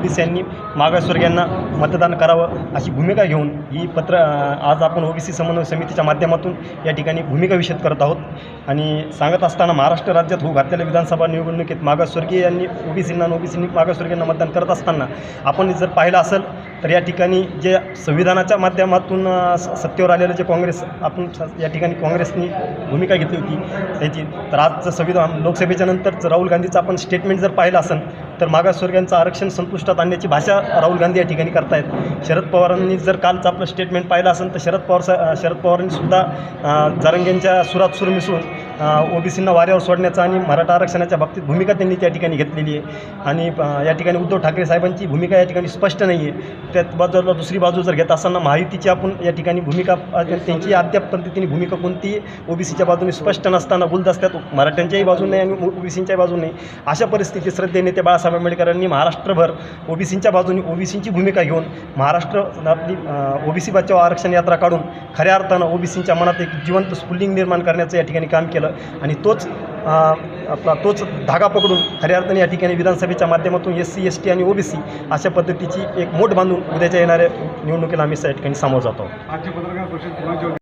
OBC यांनी मागासवर्गीयांना मतदान करावं अशी भूमिका घेऊन ही पत्र आज आपण ओबीसी समन्वय समितीच्या माध्यमातून या ठिकाणी भूमिका विषद करत आहोत. आणि सांगत असताना महाराष्ट्र राज्यात होऊ घातलेल्या विधानसभा निवडणुकीत मागासवर्गीय यांनी ओबीसींना ओबीसींनी मागासवर्गीयांना मतदान करत असताना आपण जर पाहिलं असेल तर या ठिकाणी जे संविधानाच्या माध्यमातून सत्तेवर आलेलं जे काँग्रेस आपण या ठिकाणी काँग्रेसनी भूमिका घेतली होती त्याची. तर आजचं संविधान लोकसभेच्या नंतर जर राहुल गांधीचं आपण स्टेटमेंट जर पाहिलं असेल तर मागासवर्गीयांचं आरक्षण संपुष्टात आणण्याची भाषा राहुल गांधी या ठिकाणी करतायत. शरद पवारांनी जर कालचं आपलं स्टेटमेंट पाहिलं असेल तर शरद पवार शरद पवारांनीसुद्धा जारंगेंच्या सुरात सुर मिसळून ओबीसींना वाऱ्यावर सोडण्याचा आणि मराठा आरक्षणाच्या बाबतीत भूमिका त्यांनी त्या ठिकाणी घेतलेली आहे. आणि या ठिकाणी उद्धव ठाकरे साहेबांची भूमिका या ठिकाणी स्पष्ट नाही आहे. त्याच बाजूला दुसरी बाजू जर घेत असताना महायुतीची आपण या ठिकाणी भूमिका त्यांची अद्याप पद्धतीने भूमिका कोणती ओबीसीच्या बाजूने स्पष्ट नसताना गुलदस्त्यात मराठ्यांच्याही बाजूने आणि ओबीसींच्याही बाजूने अशा परिस्थितीत श्रद्धे नेते बाळासाहेब आंबेडकरांनी महाराष्ट्रभर ओबीसींच्या बाजूने ओबीसींची भूमिका घेऊन महाराष्ट्र आपली ओबीसी बचाव आरक्षण यात्रा काढून खऱ्या अर्थानं ओबीसींच्या मनात एक जिवंत स्फुल्लिंग निर्माण करण्याचं या ठिकाणी काम केलं. आणि तोच आपला तोच धागा पकडून खऱ्या अर्थाने या ठिकाणी विधानसभेच्या माध्यमातून एस सी एस टी आणि ओबीसी अशा पद्धतीची एक मोठ बांधून उद्याच्या येणाऱ्या निवडणुकीला आम्ही या ठिकाणी सामोरं जातो